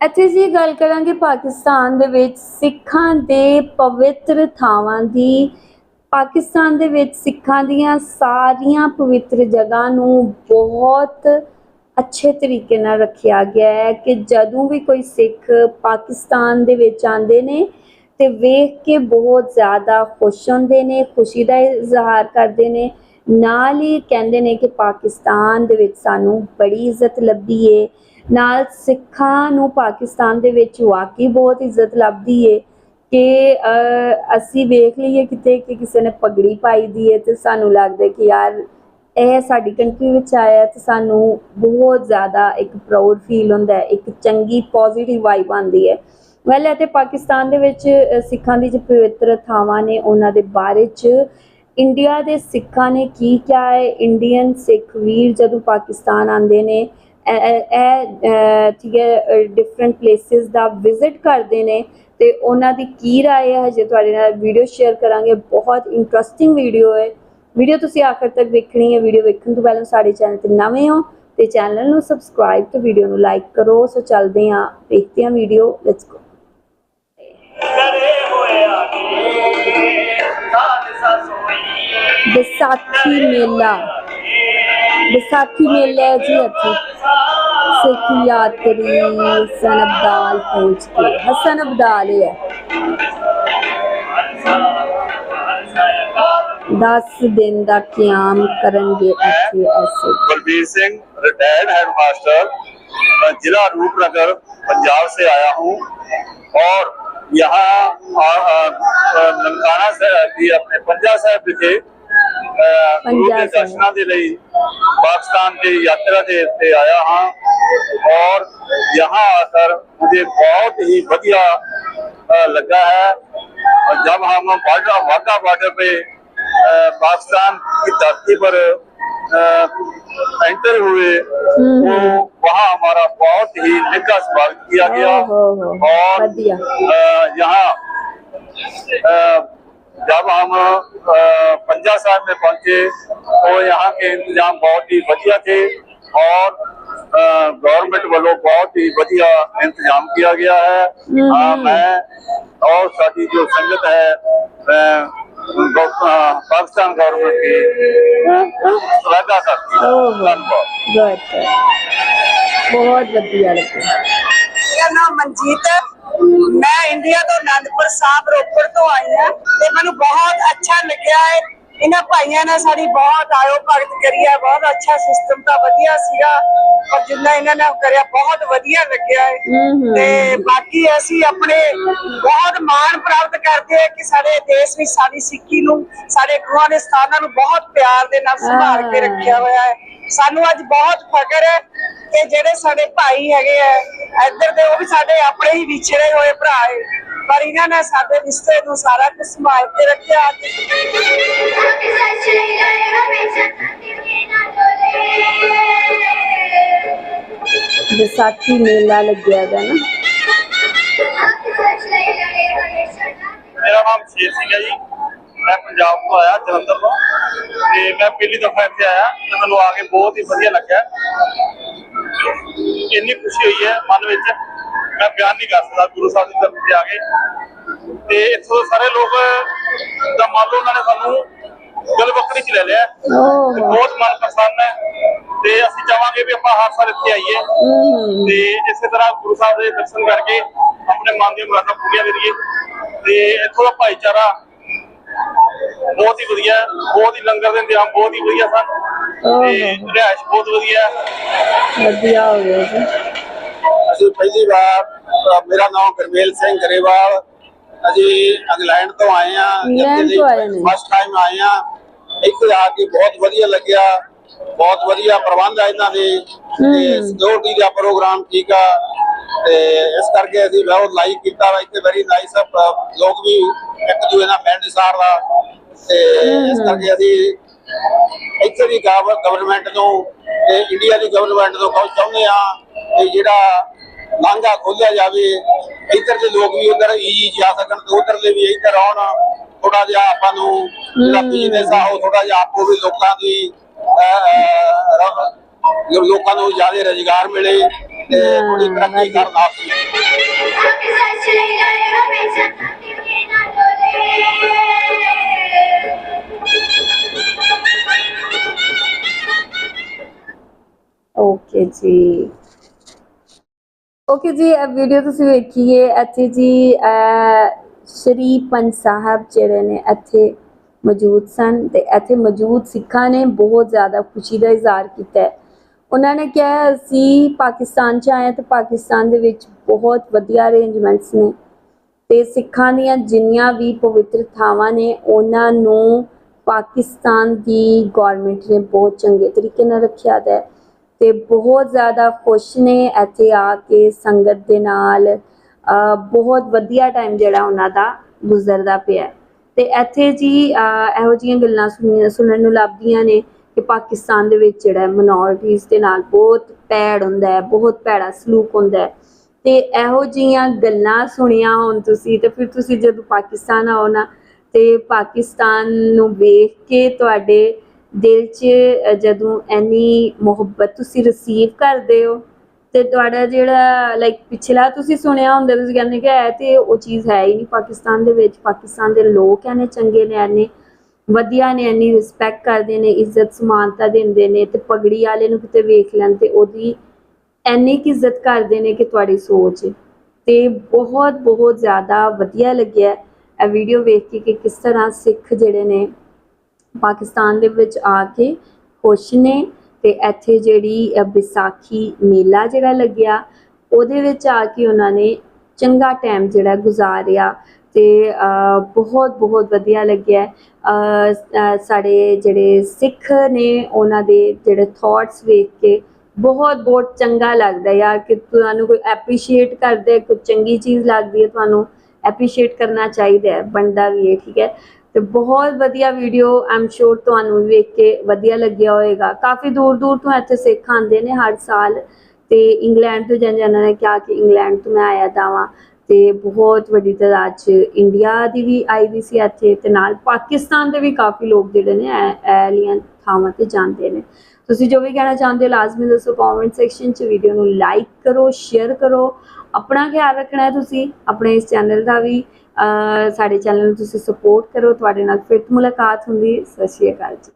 ਇੱਥੇ ਜੀ ਗੱਲ ਕਰਾਂਗੇ ਪਾਕਿਸਤਾਨ ਦੇ ਵਿੱਚ ਸਿੱਖਾਂ ਦੇ ਪਵਿੱਤਰ ਥਾਵਾਂ ਦੀ। ਪਾਕਿਸਤਾਨ ਦੇ ਵਿੱਚ ਸਿੱਖਾਂ ਦੀਆਂ ਸਾਰੀਆਂ ਪਵਿੱਤਰ ਜਗ੍ਹਾ ਨੂੰ ਬਹੁਤ ਅੱਛੇ ਤਰੀਕੇ ਨਾਲ ਰੱਖਿਆ ਗਿਆ ਹੈ ਕਿ ਜਦੋਂ ਵੀ ਕੋਈ ਸਿੱਖ ਪਾਕਿਸਤਾਨ ਦੇ ਵਿੱਚ ਆਉਂਦੇ ਨੇ ਤੇ ਵੇਖ ਕੇ ਬਹੁਤ ਜ਼ਿਆਦਾ ਖੁਸ਼ ਹੁੰਦੇ ਨੇ, ਖੁਸ਼ੀ ਦਾ ਇਜ਼ਹਾਰ ਕਰਦੇ ਨੇ। ਨਾਲ ਹੀ ਕਹਿੰਦੇ ਨੇ ਕਿ ਪਾਕਿਸਤਾਨ ਦੇ ਵਿੱਚ ਸਾਨੂੰ ਬੜੀ ਇੱਜ਼ਤ ਲੱਭਦੀ ਏ। ਨਾਲ ਸਿੱਖਾਂ ਨੂੰ ਪਾਕਿਸਤਾਨ ਦੇ ਵਿੱਚ ਵਾਕਈ ਬਹੁਤ ਇੱਜ਼ਤ ਲੱਭਦੀ ਏ ਕਿ ਅਸੀਂ ਵੇਖ ਲਈਏ ਕਿਤੇ ਕਿ ਕਿਸੇ ਨੇ ਪਗੜੀ ਪਾਈ ਦੀ ਏ ਤੇ ਸਾਨੂੰ ਲੱਗਦਾ ਕਿ ਯਾਰ ਇਹ ਸਾਡੀ ਕੰਟਰੀ ਵਿੱਚ ਆਇਆ ਤੇ ਸਾਨੂੰ ਬਹੁਤ ਜ਼ਿਆਦਾ ਇੱਕ ਪ੍ਰਾਊਡ ਫੀਲ ਹੁੰਦਾ ਇੱਕ ਚੰਗੀ ਪੋਜ਼ਿਟਿਵ ਵਾਈਬ ਆਉਂਦੀ ਹੈ। ਵੈਲ ਅਤੇ ਪਾਕਿਸਤਾਨ ਦੇ ਵਿੱਚ ਸਿੱਖਾਂ ਦੀ ਜੋ ਪਵਿੱਤਰ ਥਾਵਾਂ ਨੇ ਉਹਨਾਂ ਦੇ ਬਾਰੇ ਚ ਇੰਡੀਆ ਦੇ ਸਿੱਖਾਂ ਨੇ ਕੀ ਕਿਹਾ ਹੈ? ਇੰਡੀਅਨ ਸਿੱਖ ਵੀਰ ਜਦੋਂ ਪਾਕਿਸਤਾਨ ਆਉਂਦੇ ਨੇ ਇਹ- ਇਹ ਇਹ, ਅ, ਠੀਕ ਹੈ ਡਿਫਰੈਂਟ ਪਲੇਸਿਸ ਦਾ ਵਿਜ਼ਿਟ ਕਰਦੇ ਨੇ ਤੇ ਉਹਨਾਂ ਦੀ ਕੀ رائے ਹੈ ਹਜੇ ਤੁਹਾਡੇ ਨਾਲ ਵੀਡੀਓ ਸ਼ੇਅਰ ਕਰਾਂਗੇ ਬਹੁਤ ਇੰਟਰਸਟਿੰਗ ਵੀਡੀਓ ਹੈ ਵੀਡੀਓ ਤੁਸੀਂ ਆਖਰ ਤੱਕ ਵੇਖਣੀ ਹੈ ਵੀਡੀਓ ਵੇਖਣ ਤੋਂ ਪਹਿਲਾਂ ਸਾਡੇ ਚੈਨਲ ਤੇ ਨਵੇਂ ਹੋ ਤੇ ਚੈਨਲ ਨੂੰ ਸਬਸਕ੍ਰਾਈਬ ਤੇ ਵੀਡੀਓ ਨੂੰ ਲਾਈਕ ਕਰੋ ਸੋ ਚੱਲਦੇ ਹਾਂ ਦੇਖਦੇ ਹਾਂ ਵੀਡੀਓ ਲੈਟਸ ਗੋ ਕਰੇ ਹੋਇਆ ਨੀ ਸਾਧ ਸਸੋਈ ਵਿਸਾਖੀ ਮੇਲਾ बैसाखी में लहजे थी सिख यात्री हसन अबदाल पहुँच के हसन अबदाल है दस दिन का क्याम करेंगे ऐसे ऐसे Gurbir Singh retired head master जिला रूपनगर पंजाब से आया हूँ और यहाँ ननकाना साहब जी अपने पंजा साहब विखे गुरु के के लिए पाकिस्तान की यात्रा से ਉੱਤੇ आया हाँ। और यहाँ आकर मुझे बहुत ही बढ़िया लगा है। और जब हम बाघा वाघा बॉर्डर पे पाकिस्तान की धरती पर एंटर हुए हम्म। तो वहाँ हमारा बहुत ही निका स्वागत किया गया। और यहाँ जब हम पंजा साहब में पहुँचे तो यहाँ के इंतज़ाम बहुत ही बढ़िया थे और गवर्नमेंट वालों बहुत ही बढ़िया इंतज़ाम किया गया है। आ, मैं और साथी जो संगत है पाकिस्तान गवर्नमेंट की खूब सराहना करती है। बहुत बढ़िया मेरा नाम मनजीत है। ਮੈਂ ਇੰਡੀਆ ਤੋਂ ਅਨੰਦਪੁਰ ਸਾਹਿਬ ਰੋਪੜ ਤੋਂ ਆਈ ਹਾਂ ਤੇ ਮੈਨੂੰ ਬਹੁਤ ਅੱਛਾ ਲੱਗਿਆ ਹੈ। ਇਹਨਾਂ ਭਾਈਆਂ ਨੇ ਸਾਡੀ ਬਹੁਤ ਆਇਓ ਭਗਤ ਕਰੀ ਹੈ ਬਹੁਤ ਅੱਛਾ ਸਿਸਟਮ ਤਾਂ ਵਧੀਆ ਸੀਗਾ ਔਰ ਜਿੰਨਾ ਇਹਨਾਂ ਨੇ ਕਰਿਆ ਬਹੁਤ ਵਧੀਆ ਲੱਗਿਆ ਹੈ। ਹੂੰ ਤੇ ਬਾਕੀ ਅਸੀਂ ਆਪਣੇ ਬਹੁਤ ਮਾਣ ਪ੍ਰਾਪਤ ਕਰਦੇ ਹਾਂ ਕਿ ਸਾਡੇ ਦੇਸ਼ ਵਿੱਚ ਸਾਡੀ ਸਿੱਖੀ ਨੂੰ ਸਾਡੇ ਗੁਰੂਆਂ ਦੇ ਸਥਾਨਾਂ ਨੂੰ ਬਹੁਤ ਪਿਆਰ ਦੇ ਨਾਲ ਸੰਭਾਲ ਕੇ ਰੱਖਿਆ ਹੋਇਆ ਹੈ। ਸਾਨੂੰ ਅੱਜ ਬਹੁਤ ਫਖਰ ਹੈ ਕਿ ਜਿਹੜੇ ਸਾਡੇ ਭਾਈ ਹੈਗੇ ਆ ਇੱਧਰ ਦੇ ਉਹ ਵੀ ਸਾਡੇ ਆਪਣੇ ਹੀ ਵਿਛੜੇ ਹੋਏ ਭਰਾ ਹੈ ਪਰ ਇਹਨਾਂ ਨੇ ਸਾਡੇ ਰਿਸ਼ਤੇ ਨੂੰ ਸਾਰਾ ਕੁਝ ਸੰਭਾਲ ਕੇ ਰੱਖਿਆ। ਵਿਸਾਖੀ ਮੇਲਾ ਲੱਗਿਆ ਦਾ ਨਾ। ਮੇਰਾ ਨਾਮ ਸ਼ੇਰ ਸਿੰਘ ਹੈ ਜੀ। ਮੈਂ ਪੰਜਾਬ ਤੋਂ ਆਇਆ ਜਲੰਧਰ ਤੋਂ। ਤੇ ਮੈਂ ਪਹਿਲੀ ਦਫਾ ਇੱਥੇ ਆਇਆ ਤੇ ਮੈਨੂੰ ਆ ਕੇ ਬਹੁਤ ਹੀ ਵਧੀਆ ਲੱਗਾ ਇੰਨੀ ਖੁਸ਼ੀ ਹੋਈ ਹੈ ਮਨ ਵਿੱਚ। ਮੈਂ ਬਿਆਨ ਨਹੀਂ ਕਰ ਸਕਦਾ ਗੁਰੂ ਸਾਹਿਬ ਦੀ ਧਰਤੀ ਤੇ ਆ ਕੇ। ਤੇ ਇੱਥੋਂ ਸਾਰੇ ਲੋਕ ਦਾ ਮੰਨ ਲਓ ਉਹਨਾਂ ਨੇ ਸਾਨੂੰ ਦਿਲ ਬੱਕਰੀ ਚ ਲੈ ਲਿਆ। ਬਹੁਤ ਮਨ ਪਸੰਦ ਹੈ। ਤੇ ਅਸੀਂ ਚਾਹਾਂਗੇ ਵੀ ਆਪਾਂ ਹਰ ਸਾਲ ਇੱਥੇ ਆਈਏ। ਤੇ ਇਸੇ ਤਰ੍ਹਾਂ ਗੁਰੂ ਸਾਹਿਬ ਦੇ ਦਰਸ਼ਨ ਕਰਕੇ ਆਪਣੇ ਮਨ ਦੀਆਂ ਮੁਰਾਦਾਂ ਪੂਰੀਆਂ ਕਰੀਏ। ਤੇ ਇੱਥੋਂ ਦਾ ਭਾਈਚਾਰਾ ਬਹੁਤ ਹੀ ਵਧੀਆ ਬਹੁਤ ਹੀ ਲੰਗਰ ਦੇ ਇੰਤਜ਼ਾਮ ਬਹੁਤ ਹੀ ਵਧੀਆ ਸਨ। ਤੇ ਓਹ ਰਿਹਾਇਸ਼ ਬਹੁਤ ਵਧੀਆ। ਹੈ ਵਧੀਆ ਹੋ ਗਿਆ ਜੀ। ਅਸੀਂ ਪਹਿਲੀ ਵਾਰ ਅ, ਮੇਰਾ ਨਾਮ ਗੁਰਮੇਲ ਸਿੰਘ ਗਰੇਵਾਲ। ਅਸੀਂ ਇੰਗਲੈਂਡ ਤੋਂ ਆਏ ਆ ਇੰਗਲੈਂਡ ਤੋਂ ਆਏ ਨੇ। ਫਸਟ ਟਾਈਮ ਆਏ ਆ ਇੱਥੇ ਆ ਕੇ ਬਹੁਤ ਵਧੀਆ ਲੱਗਿਆ। ਬਹੁਤ ਵਧੀਆ ਪ੍ਰਬੰਧ ਆ ਇਹਨਾਂ ਦੇ। ਤੇ। ਸਿਕਿਉਰਿਟੀ ਦਾ ਪ੍ਰੋਗਰਾਮ ਠੀਕ ਆ। ਤੇ ਇਸ ਕਰਕੇ ਅਸੀਂ ਬਹੁਤ ਲਾਈਕ ਕੀਤਾ ਵਾ। ਇੱਥੇ ਵੈਰੀ ਨਾਈਸ ਲੋਕ ਵੀ ਇੱਕ ਦੂਜੇ ਨਾਲ ਮਿਲਣਸਾਰ ਦਾ ਤੇ ਇਸ ਕਰਕੇ ਅਸੀਂ ਇੱਥੇ ਦੀ ਗਵਰਨਮੈਂਟ ਨੂੰ ਤੇ ਇੰਡੀਆ ਦੀ ਗਵਰਨਮੈਂਟ ਨੂੰ ਕਹੋ ਚਾਹੁੰਦੇ ਆ ਕਿ ਜਿਹੜਾ ਲਾਂਘਾ ਖੋਲਿਆ ਜਾਵੇ ਇੱਧਰ ਦੇ ਲੋਕ ਵੀ ਉਧਰ ਈਜੀ ਜਾ ਸਕਣ ਤੇ ਉਧਰ ਦੇ ਵੀ ਇੱਧਰ ਆਉਣ ਥੋੜਾ ਜਿਹਾ ਆਪਾਂ ਨੂੰ ਜਿਹੜਾ। ਬਿਜ਼ਨਸ ਆ ਉਹ ਥੋੜਾ ਜਿਹਾ ਆਪੋ ਵੀ ਲੋਕਾਂ ਦੀ ਲੋਕਾਂ ਨੂੰ ਜ਼ਿਆਦਾ ਰੁਜ਼ਗਾਰ ਮਿਲੇ ਤੇ ਥੋੜੀ ਤਰੱਕੀ ਕਰਨ ਆਪਸੀ ਜੀ। ਓਕੇ ਜੀ, ਇਹ ਵੀਡੀਓ ਤੁਸੀਂ ਵੇਖੀਏ। ਇੱਥੇ ਜੀ ਸ਼੍ਰੀ ਪੰਜ ਸਾਹਿਬ ਜਿਹੜੇ ਨੇ ਇੱਥੇ ਮੌਜੂਦ ਸਨ ਤੇ ਇੱਥੇ ਮੌਜੂਦ ਸਿੱਖਾਂ ਨੇ ਬਹੁਤ ਜ਼ਿਆਦਾ ਖੁਸ਼ੀ ਦਾ ਇਜ਼ਹਾਰ ਕੀਤਾ ਹੈ। ਉਹਨਾਂ ਨੇ ਕਿਹਾ ਅਸੀਂ ਪਾਕਿਸਤਾਨ ਚ ਆਏ ਹਾਂ ਤੇ ਪਾਕਿਸਤਾਨ ਦੇ ਵਿੱਚ ਬਹੁਤ ਵਧੀਆ ਅਰੇਂਜਮੈਂਟਸ ਨੇ ਤੇ ਸਿੱਖਾਂ ਦੀਆਂ ਜਿੰਨੀਆਂ ਵੀ ਪਵਿੱਤਰ ਥਾਵਾਂ ਨੇ, ਉਹਨਾਂ ਨੂੰ ਪਾਕਿਸਤਾਨ ਦੀ ਗਵਰਨਮੈਂਟ ਨੇ ਬਹੁਤ ਚੰਗੇ ਤਰੀਕੇ ਨਾਲ ਰੱਖਿਆ ਦਾ ਹੈ। ਤੇ ਬਹੁਤ ਜ਼ਿਆਦਾ ਖੁਸ਼ ਨੇ ਇੱਥੇ ਆ ਕੇ ਸੰਗਤ ਦੇ ਨਾਲ ਬਹੁਤ ਵਧੀਆ ਟਾਈਮ ਜਿਹੜਾ ਉਹਨਾਂ ਦਾ ਗੁਜ਼ਰਦਾ ਪਿਆ ਹੈ। ਤੇ ਇੱਥੇ ਜੀ ਇਹੋ ਜਿਹੀਆਂ ਗੱਲਾਂ ਸੁਣੀਆਂ, ਸੁਣਨ ਨੂੰ ਲੱਭਦੀਆਂ ਨੇ ਕਿ ਪਾਕਿਸਤਾਨ ਦੇ ਵਿੱਚ ਜਿਹੜਾ ਮਿਨੋਰਿਟੀਜ਼ ਦੇ ਨਾਲ ਬਹੁਤ ਪੈੜ ਹੁੰਦਾ ਹੈ, ਬਹੁਤ ਭੈੜਾ ਸਲੂਕ ਹੁੰਦਾ ਹੈ ਤੇ ਇਹੋ ਜਿਹੀਆਂ ਗੱਲਾਂ ਸੁਣੀਆਂ ਹੋਣ ਤੁਸੀਂ, ਤੇ ਫਿਰ ਤੁਸੀਂ ਜਦੋਂ ਪਾਕਿਸਤਾਨ ਆਓ ਨਾ, ਤੇ ਪਾਕਿਸਤਾਨ ਨੂੰ ਵੇਖ ਕੇ ਤੁਹਾਡੇ ਦਿਲ 'ਚ ਜਦੋਂ ਐਨੀ ਮੁਹੱਬਤ ਤੁਸੀਂ ਰਿਸੀਵ ਕਰਦੇ ਹੋ ਤੇ ਤੁਹਾਡਾ ਜਿਹੜਾ ਲਾਈਕ ਪਿਛਲਾ ਤੁਸੀਂ ਸੁਣਿਆ ਹੁੰਦਾ, ਤੁਸੀਂ ਕਹਿੰਦੇ ਕਿ ਇਹ ਤੇ ਉਹ ਚੀਜ਼ ਹੈ ਹੀ ਨਹੀਂ ਪਾਕਿਸਤਾਨ ਦੇ ਵਿੱਚ। ਪਾਕਿਸਤਾਨ ਦੇ ਲੋਕ ਐਨੇ ਚੰਗੇ ਨੇ, ਐਨੇ ਵਧੀਆ ਨੇ, ਐਨੀ ਰਿਸਪੈਕਟ ਕਰਦੇ ਨੇ, ਇੱਜ਼ਤ ਸਮਾਨਤਾ ਦਿੰਦੇ ਨੇ ਤੇ ਪਗੜੀ ਵਾਲੇ ਨੂੰ ਕਿਤੇ ਵੇਖ ਲੈਣ ਤੇ ਉਹਦੀ ਐਨੀ ਕੁ ਇੱਜ਼ਤ ਕਰਦੇ ਨੇ ਕਿ ਤੁਹਾਡੀ ਸੋਚ। ਤੇ ਬਹੁਤ ਬਹੁਤ ਜ਼ਿਆਦਾ ਵਧੀਆ ਲੱਗਿਆ ਇਹ ਵੀਡੀਓ ਵੇਖ ਕੇ ਕਿ ਕਿਸ ਤਰ੍ਹਾਂ ਸਿੱਖ ਜਿਹੜੇ ਨੇ ਪਾਕਿਸਤਾਨ ਦੇ ਵਿੱਚ ਆ ਕੇ ਖੁਸ਼ ਨੇ ਤੇ ਇੱਥੇ ਜਿਹੜੀ ਵਿਸਾਖੀ ਮੇਲਾ ਜਿਹੜਾ ਲੱਗਿਆ, ਉਹਦੇ ਵਿੱਚ ਆ ਕੇ ਉਹਨਾਂ ਨੇ ਚੰਗਾ ਟਾਈਮ ਜਿਹੜਾ ਗੁਜ਼ਾਰਿਆ ਤੇ ਬਹੁਤ ਬਹੁਤ ਵਧੀਆ ਲੱਗਿਆ। ਸਾਡੇ ਜਿਹੜੇ ਸਿੱਖ ਨੇ ਉਹਨਾਂ ਦੇ ਜਿਹੜੇ ਥਾਟਸ ਵੇਖ ਕੇ ਬਹੁਤ ਬਹੁਤ ਚੰਗਾ ਲੱਗਦਾ ਯਾਰ ਕਿ ਤੁਹਾਨੂੰ ਕੋਈ ਐਪਰੀਸ਼ੀਏਟ ਕਰਦੇ, ਕੋਈ ਚੰਗੀ ਚੀਜ਼ ਲੱਗਦੀ ਹੈ, ਤੁਹਾਨੂੰ ਐਪਰੀਸ਼ੀਏਟ ਕਰਨਾ ਚਾਹੀਦਾ ਹੈ, ਬਣਦਾ ਵੀ ਹੈ, ਠੀਕ ਹੈ। ਤੇ ਬਹੁਤ ਵਧੀਆ ਵੀਡੀਓ ਆਮ ਸ਼ੋਰ ਤੁਹਾਨੂੰ ਵੇਖ ਕੇ ਵਧੀਆ ਲੱਗਿਆ ਹੋਵੇਗਾ ਕਾਫੀ ਦੂਰ ਦੂਰ ਤੋਂ ਇੱਥੇ ਸਿੱਖ ਆਉਂਦੇ ਨੇ ਹਰ ਸਾਲ ਤੇ ਇੰਗਲੈਂਡ ਤੋਂ ਜਨ ਨੇ ਕਿਹਾ ਕਿ ਇੰਗਲੈਂਡ ਤੋਂ ਮੈਂ ਆਇਆ ਦਾਵਾਂ ਤੇ ਬਹੁਤ ਵੱਡੀ ਤਾਦਾਦ 'ਚ ਇੰਡੀਆ ਦੀ ਵੀ ਆਈ ਦੀ ਸੀ ਇੱਥੇ ਤੇ ਨਾਲ ਪਾਕਿਸਤਾਨ ਦੇ ਵੀ ਕਾਫੀ ਲੋਕ ਜਿਹੜੇ ਨੇ ਇਹ ਥਾਵਾਂ ਤੇ ਜਾਂਦੇ ਨੇ। ਤੁਸੀਂ ਜੋ ਵੀ ਕਹਿਣਾ ਚਾਹੁੰਦੇ ਹੋ ਲਾਜ਼ਮੀ ਦੱਸੋ ਕਮੈਂਟ ਸੈਕਸ਼ਨ 'ਚ ਵੀਡੀਓ ਨੂੰ ਲਾਈਕ ਕਰੋ ਸ਼ੇਅਰ ਕਰੋ ਆਪਣਾ ਖਿਆਲ ਰੱਖਣਾ ਹੈ ਤੁਸੀਂ, ਆਪਣੇ ਇਸ ਚੈਨਲ ਦਾ ਵੀ ਸਾਡੇ ਚੈਨਲ ਨੂੰ ਤੁਸੀਂ ਸਪੋਰਟ ਕਰੋ, ਤੁਹਾਡੇ ਨਾਲ ਫਿਰ ਮੁਲਾਕਾਤ ਹੁੰਦੀ ਸਤਿ ਸ਼੍ਰੀ ਅਕਾਲ ਜੀ।